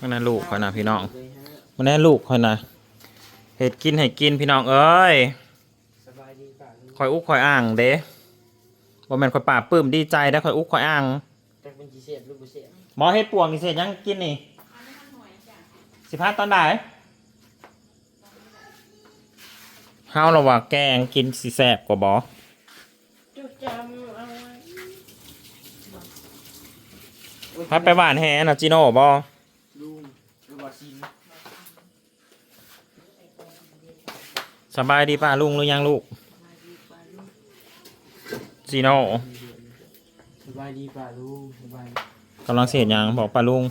มันน่ะลูกคอยนะพี่น้องมันน่ะลูกคอยนะเห็ดกินให้กินพี่น้องเอ้ยสบายดีป่ะลุงคอยอุกคอยอ่างเด้บ่แม่นคอยป่าบปลื้มดีใจได้อคอยอุกคอยอ่างจักเป็นจีเสียบหรือบุเสียบหมอเฮ็ดปวงนี่เสร็จยังกินนี่สิพาตอนไหนเฮาระว่าแกงกินสิแซ่บกว่าบ่จุดจำเอาไว้พัดไปหวานแฮน่ะจิโน่บ่ลุงหรื อว่าซินสบายดีป่าลุงหรือยังลูกจิโน่สบายดีป่ะลุงสบายกำลังเสียยังบอกป่าลุง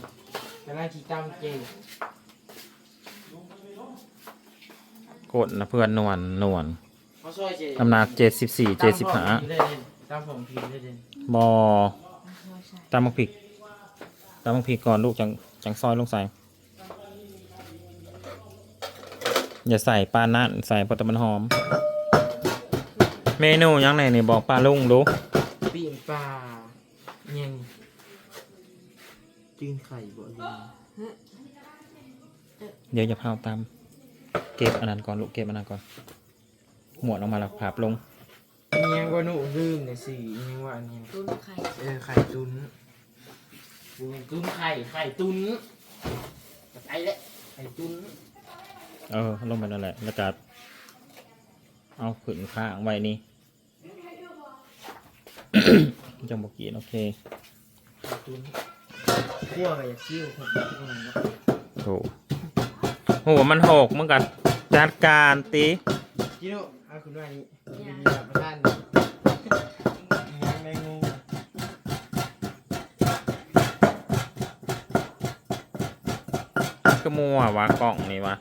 กำลังขี่ตั้มเก่งกดนะเพื่อนนวลนวลเขาช่วยเจ๊น้ำหนักเจ็ดสิบสี่เจ็ดสิบห้าตั้มผมพิมพ์ได้เลยบอตามมักผิกตามมักผิกก่อนลูกจังจังซอยลงใส่ อย่าใส่ปลานั่นใส่เพราะแต่มันหอม เมนูยังไงนี่บอกปลาลุงดูปีงปลายังจืนไข่บ่ลุงเดี๋ยวอย่าพาวตามเก็บอันนั้นก่อนลูกเก็บอันนั้นก่อน หมวดออกมาแล้วผับลงยังว่าหนูลืมเนี่ยสิยังว่าอันนี้ตุ้นไข่เออไข่ตุนบุญตุนไข่ไข่ตุนไข่เลยไข่ตุน เออลงไปนั่นแหละแล้วก็เอาขืนข้างไว้นี่จังบอกกินโอเคไข่ตุนคั่วไปอยากซิ่วคนอื่นนะถูกหัวมันหกมึงกัจัดการตีจิโน่เอาคุณว่านี้เป็นแบบประทานยังไม่งูก็มัววะกล่องนี่วะ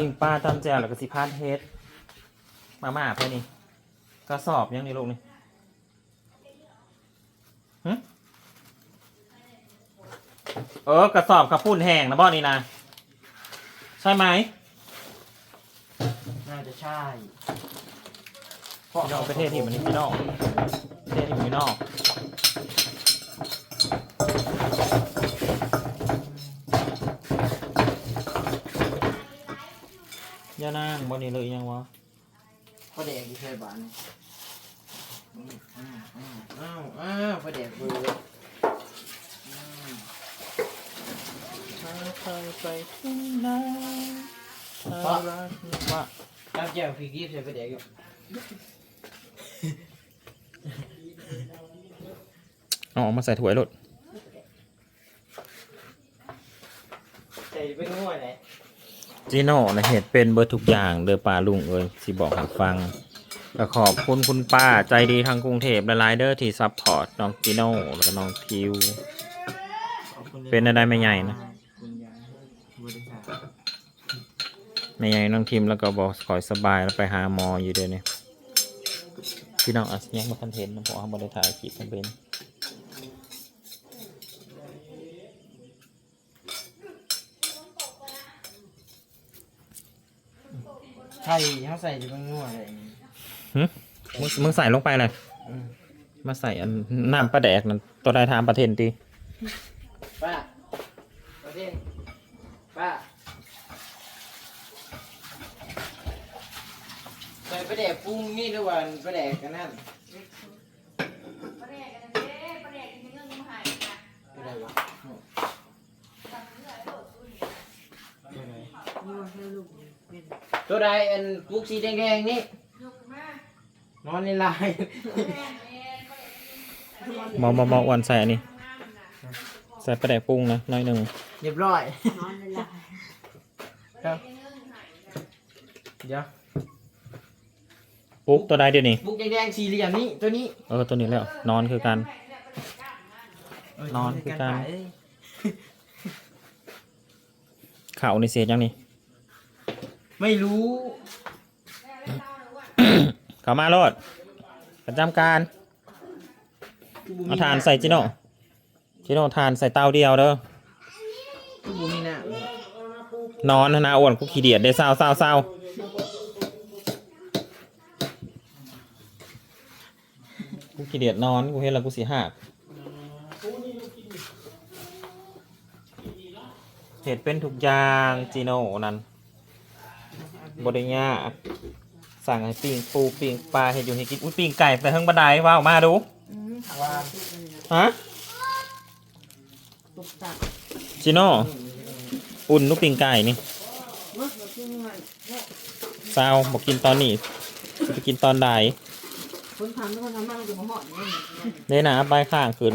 ปิ้งปลาตำแจวแล้วก็สิพานเฮดมาม่าเพื่อนี่กระสอบยังนี่ลูกนี่หึเออกระสอบกระปุ้นแห้งนะบ่นี่นะใช่ไหมน่าจะใช่พ่อเอาไปเทศที่มันนี่พี่นอกเทศที่มันนี่นอก ย่านั่งบ่นี่เลยยังวะพ่อเด็กที่เคยบ้านอ้าวอ้าวอ้าวพ่อเด็กเบอร์เคยไปที่ไหนว่าตั้งแก้วพี่กีบใส่พ่อเด็กอยู่เอาออกมาใส่ถ้วยรถ ใส่เป็นงัวไหน จีโน่นะเหตุเป็นเบอร์ทุกอย่างเดอปลาลุงเอ้ยสิบอกให้ฟังก็ขอบคุณคุณป้าใจดีทางกรุงเทพและไลเดอร์ที่ซัพพอร์ตน้องจีโน่แล้วก็น้องทิว เป็นอะไรไม่ใหญ่นะคุณยายบริษัทแม่ใหญ่น้องทิมแล้วก็บอกคอยสบายแล้วไปหาหมออยู่เดี๋ยวนี้พี่น้องอาจจะยังม่ทันเห็นนะเพราะว่าบริถ่ายคลิปมันเป็น ไข่เขาใส่จะเป็นงัวอะไรอย่างงี้มึงมึงใส่ลงไปเลยอืมมาใส่อันน้ำปลาแดกนั่นตัวใดทามประเทนตีป้าประเทศป้าใส่ประเด็กปรุงนี่ด้วยวันประเด็กกันนั่นปลาแดกกันนะเด้ปลาแดกกินเรื่องมาหายนะอะไรวะตัดเนื้อโดดตู้นี่ ตัวใดอันปลูกสีแดงๆนี่ยกมานอนในลายแม่นแม่นปลาแดกกินมอมอมอวันใส่อันนี้น้ำน่ะใส่ปลาแดกปรุงนะน้อยหนึ่งเรียบร้อยนอนเลยล่ะครับเดี๋ยวปุ๊กตัวใดเดี๋ยวนี้ปลูกแดงๆสี่เหลี่ยมนี่ตัวนี้เออตัวนี้แล้วนอนคือกัน นอนคือกันเอ้ยข่าวในเสียยังนี่ ไม่รู้เขามาโลดประจำการเอาทานใส่จิโน่จิโน่ทานใส่เตาเดียวเด้อกูบูมีหน้านอนนะนะอ้วนกูขี้เดียดได้เศร้าเศร้าเศร้ากูขี้เดียดนอนกูเห็นแล้วกูสีหักเห็ดเป็นทุกอย่างจีโน่นั่น บริญญากสั่งให้ปิ้งปูปิ้งปลาเห็ดอยู่ให้กินอุ้ยปิ้งไก่แต่เพิ่งบันไดว้าวมาดูอืมถามว่าว่าตุ๊กเลยนะฮะตุ๊กตักจีโน่อุ่นลูกปิ้งไก่นี่เมื่อเรากินมันเนี่ยซาวบอกกินตอนนี้จะไปกินตอนใดคนทำทุกคนทำมากจะมาหอดเนี่ยเด้นะใบข้างขึ้น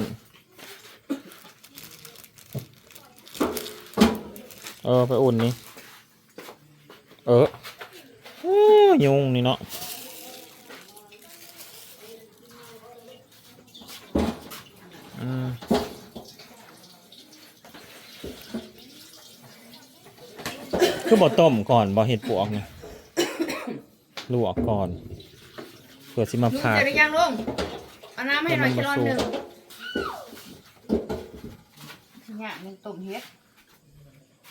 เออไปอุ่นนี่ เอออู้ ยุงนี่เนาะอืมคือบดต้มก่อนบอเห็ดปวกเนี่ยลวกก่อนเผื่อสิมาลุงผ่าใจไปยังลุงเอาน้ำให้หน่อยกิโลหนึ่งเนี่ยมันต้มเฮ็ด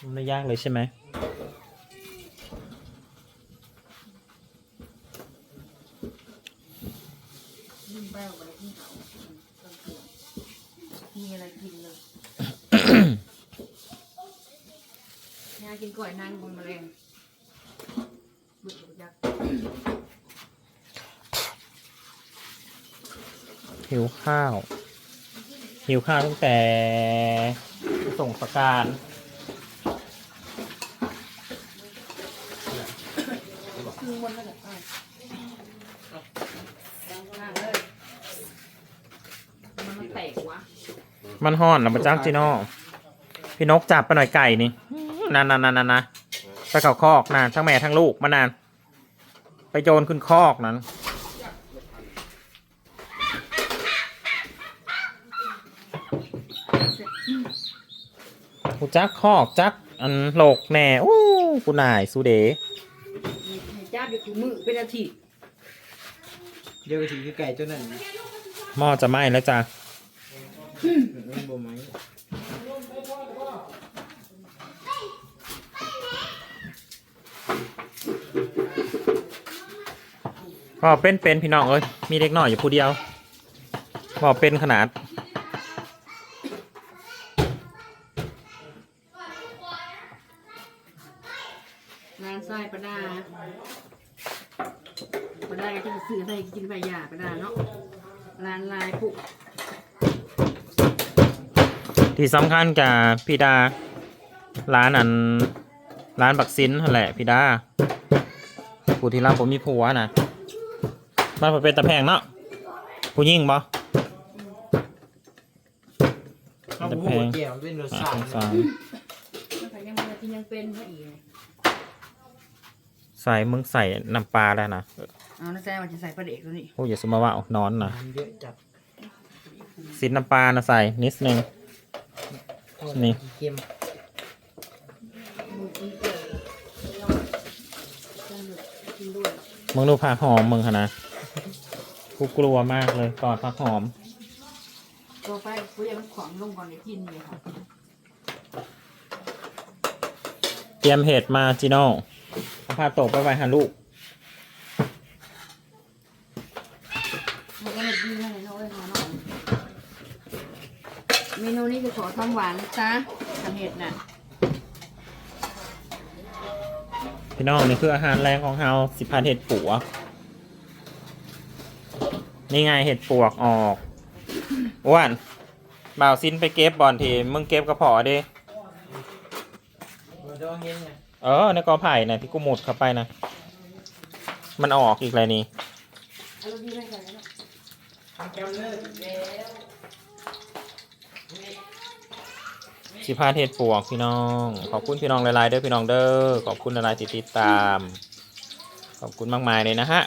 มันไม่ยากเลยใช่ไหม ยิ่งไปกว่าที่เขามีอะไรกินเลยยากินก่อยนางบนแมลงบึกยักษ์หิวข้าว หิวข้าวตั้งแต่ส่งสการคือบนนั่นแหละอะดังมากเลยมันมาแตกวะ มันห่อนนะพระเจ้าจีโน่พี่นกจับไปหน่อยไก่นี่นานนานนานนานไปเขาคอกนานทั้งแม่ทั้งลูกมานาน ไปโยนขึ้นคอกนั้นกูจักคอกจักอันโหลกแน่โอ้กูนายสุเดให้จ้าบอยู่กูมือเป็นอาทิตย์เดี๋ยวไปถึงไก่ตัวนั้นหม้อจะไหม้แล้วจ้ะ มันบ่ไหมก็เป็นเป็นพี่น้องเอ้ยมีเล็กน้อยอยู่ผู้เดียวก็เป็นขนาด ร้านไส้ปลาดาปลาดาก็จะซื้อให้กินใบหญ้าปลาดาเนาะร้านลายผูก ที่สำคัญกับพี่ดา ร้านอัน ร้านบักซินนั่นแหละพี่ดาผู้ที่รับผมมีผัวนะมันเป็นตะแพงเนาะผู้ยิ่งบ่ข้าวหมูแก้วเป็นรสอะชาสงติสารมันก็ยังมันกินยังเป็นเขาอีกใส่มึงใส่น้ำปลาได้นะเอาน้าแซ่ว่าจะใส่ปลาเด็กตัวนี้โอ้ยอย่าสมมาว่านอนนะน้ำเยอะจัดซิดน้ำปลานะใส่นิดนึง นี่ เค็มมึงดูผักหอมมึงค่ะนะกูกลัวมากเลยกอดผักหอมตัวไปกูยังขวางลงก่อนเดี๋ยวกินเลยค่ะเตรียมเห็ดมาจิโน่เอาผ้าตกไปไว้หาลูก มันก็เลยดีให้น้องเลยค่ะน้องเมนูนี้จะขอทำหวานนะจ๊ะทำเห็ดน่ะพี่น้องนี่คืออาหารแรงของเฮาสิพันเห็ดปัวกนี่ไงเห็ดปวกออกอ้วนบ่าวซินไปเก็บบอลทีมึงเก็บกระเพาะดิมาดองเย็นไงเออในกอไผ่นะที่กูหมุดเข้าไปนะ มันออกอีกเลยนี่เอาลูกดีให้ก่อนนะแก้วเลิก สิพาเทศปวกพี่น้อง ขอบคุณพี่น้องหลายๆเด้อพี่น้องเด้อขอบคุณหลายๆที่ติดตาม ขอบคุณมากมายเลยนะฮะ